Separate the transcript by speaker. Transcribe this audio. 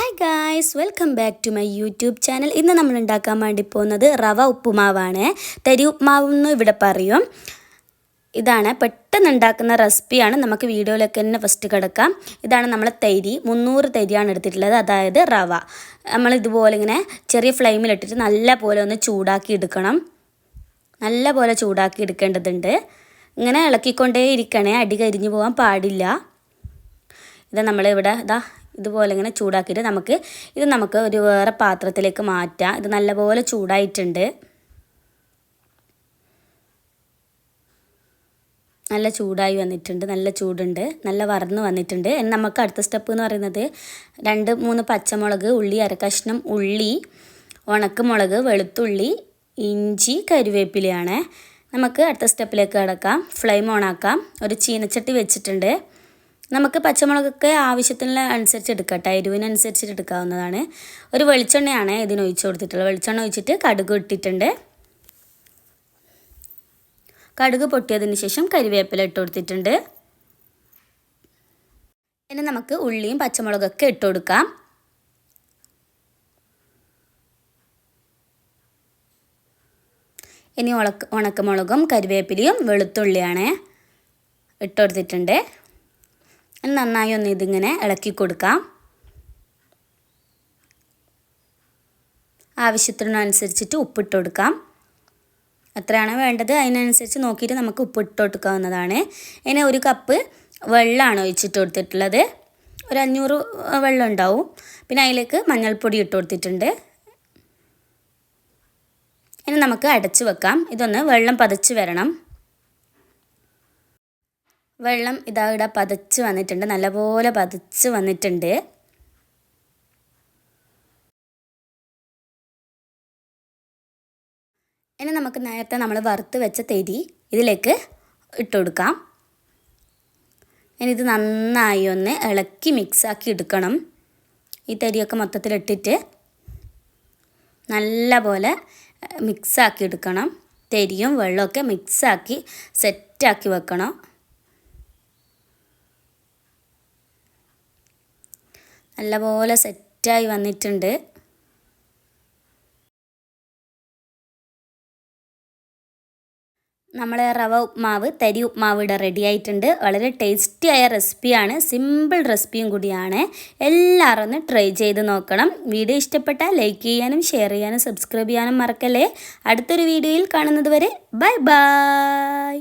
Speaker 1: Hi guys welcome back to my YouTube channel ഇന്ന് നമ്മൾ ഉണ്ടാക്കാൻ വേണ്ടി പോകുന്നത് റവ ഉപ്പുമാവാണ്. തരി ഉപ്പുമാവ് എന്ന് ഇവിടെ പറയും. ഇതാണ് പെട്ടെന്ന് ഉണ്ടാക്കുന്ന റെസിപ്പിയാണ്. നമുക്ക് വീഡിയോയിലൊക്കെ തന്നെ ഫസ്റ്റ് കിടക്കാം. ഇതാണ് നമ്മളെ തരി. മുന്നൂറ് തരിയാണ് എടുത്തിട്ടുള്ളത്. അതായത് റവ. നമ്മൾ ഇതുപോലെ ഇങ്ങനെ ചെറിയ ഫ്ലെയിമിലിട്ടിട്ട് നല്ല പോലെ ഒന്ന് ചൂടാക്കി എടുക്കണം. നല്ല പോലെ ചൂടാക്കി എടുക്കേണ്ടതുണ്ട്. ഇങ്ങനെ ഇളക്കിക്കൊണ്ടേ ഇരിക്കണേ അടി കരിഞ്ഞു പോകാൻ പാടില്ല. ഇത് നമ്മളിവിടെ ഇതാ ഇതുപോലെ ഇങ്ങനെ ചൂടാക്കിയിട്ട് നമുക്ക് ഇത് നമുക്ക് ഒരു വേറെ പാത്രത്തിലേക്ക് മാറ്റാം. ഇത് നല്ലപോലെ ചൂടായിട്ടുണ്ട്. നല്ല ചൂടായി വന്നിട്ടുണ്ട്. നല്ല ചൂടുണ്ട്. നല്ല വറന്ന് വന്നിട്ടുണ്ട്. ഇനി നമുക്ക് അടുത്ത സ്റ്റെപ്പ് എന്ന് പറയുന്നത് രണ്ട് മൂന്ന് പച്ചമുളക് ഉള്ളി അരക്കഷ്ണം ഉള്ളി ഉണക്കമുളക് വെളുത്തുള്ളി ഇഞ്ചി കരുവേപ്പിലയാണ്. നമുക്ക് അടുത്ത സ്റ്റെപ്പിലേക്ക് കിടക്കാം. ഫ്ലെയിം ഓണാക്കാം ഒരു ചീനച്ചട്ടി വെച്ചിട്ടുണ്ട്. നമുക്ക് പച്ചമുളകൊക്കെ ആവശ്യത്തിനുള്ള അനുസരിച്ച് എടുക്കട്ടെ എരിവിനനുസരിച്ചിട്ട് എടുക്കാവുന്നതാണ്. ഒരു വെളിച്ചെണ്ണയാണ് ഇതിന് ഒഴിച്ചു കൊടുത്തിട്ടുള്ളത്. വെളിച്ചെണ്ണ ഒഴിച്ചിട്ട് കടുക് ഇട്ടിട്ടുണ്ട്. കടുക് പൊട്ടിയതിന് ശേഷം കരിവേപ്പില ഇട്ട് കൊടുത്തിട്ടുണ്ട്. ഇനി നമുക്ക് ഉള്ളിയും പച്ചമുളകൊക്കെ ഇട്ട് കൊടുക്കാം. ഇനി ഉണക്ക ഉണക്കമുളകും കരിവേപ്പിലയും വെളുത്തുള്ളിയാണ് ഇട്ട് കൊടുത്തിട്ടുണ്ട്. നന്നായി ഒന്ന് ഇതിങ്ങനെ ഇളക്കി കൊടുക്കാം. ആവശ്യത്തിനനുസരിച്ചിട്ട് ഉപ്പിട്ട് കൊടുക്കാം. എത്രയാണ് വേണ്ടത്. അതിനനുസരിച്ച് നോക്കിയിട്ട് നമുക്ക് ഉപ്പിട്ട് കൊടുക്കാവുന്നതാണ്. ഇനി ഒരു കപ്പ് വെള്ളമാണ് ഒഴിച്ചിട്ട് കൊടുത്തിട്ടുള്ളത്. ഒരു അഞ്ഞൂറ് വെള്ളം ഉണ്ടാവും. പിന്നെ അതിലേക്ക് മഞ്ഞൾപ്പൊടി ഇട്ട് കൊടുത്തിട്ടുണ്ട്. ഇനി നമുക്ക് അടച്ച് വെക്കാം. ഇതൊന്ന് വെള്ളം പതച്ച് വരണം. വെള്ളം ഇതാ ഇവിടെ പതച്ച് വന്നിട്ടുണ്ട്. നല്ലപോലെ പതച്ച് വന്നിട്ടുണ്ട്. ഇനി നമുക്ക് നേരത്തെ നമ്മൾ വറുത്ത് വെച്ച തെരി ഇതിലേക്ക് ഇട്ട് കൊടുക്കാം. ഇനി ഇത് നന്നായി ഒന്ന് ഇളക്കി മിക്സാക്കി എടുക്കണം. ഈ തരിയൊക്കെ മൊത്തത്തിൽ ഇട്ടിട്ട് നല്ല പോലെ മിക്സാക്കി എടുക്കണം. തരിയും വെള്ളമൊക്കെ മിക്സാക്കി സെറ്റാക്കി വെക്കണം. നല്ലപോലെ സെറ്റായി വന്നിട്ടുണ്ട്. നമ്മളെ റവ ഉപ്മാവ് തരി ഉപ്മാവ് ഇവിടെ റെഡി ആയിട്ടുണ്ട്. വളരെ ടേസ്റ്റി ആയ റെസിപ്പിയാണ് സിമ്പിൾ റെസിപ്പിയും കൂടിയാണ്. എല്ലാവരും ഒന്ന് ട്രൈ ചെയ്ത് നോക്കണം. വീഡിയോ ഇഷ്ടപ്പെട്ടാൽ ലൈക്ക് ചെയ്യാനും ഷെയർ ചെയ്യാനും സബ്സ്ക്രൈബ് ചെയ്യാനും മറക്കല്ലേ. അടുത്തൊരു വീഡിയോയിൽ കാണുന്നത് വരെ ബൈ ബൈ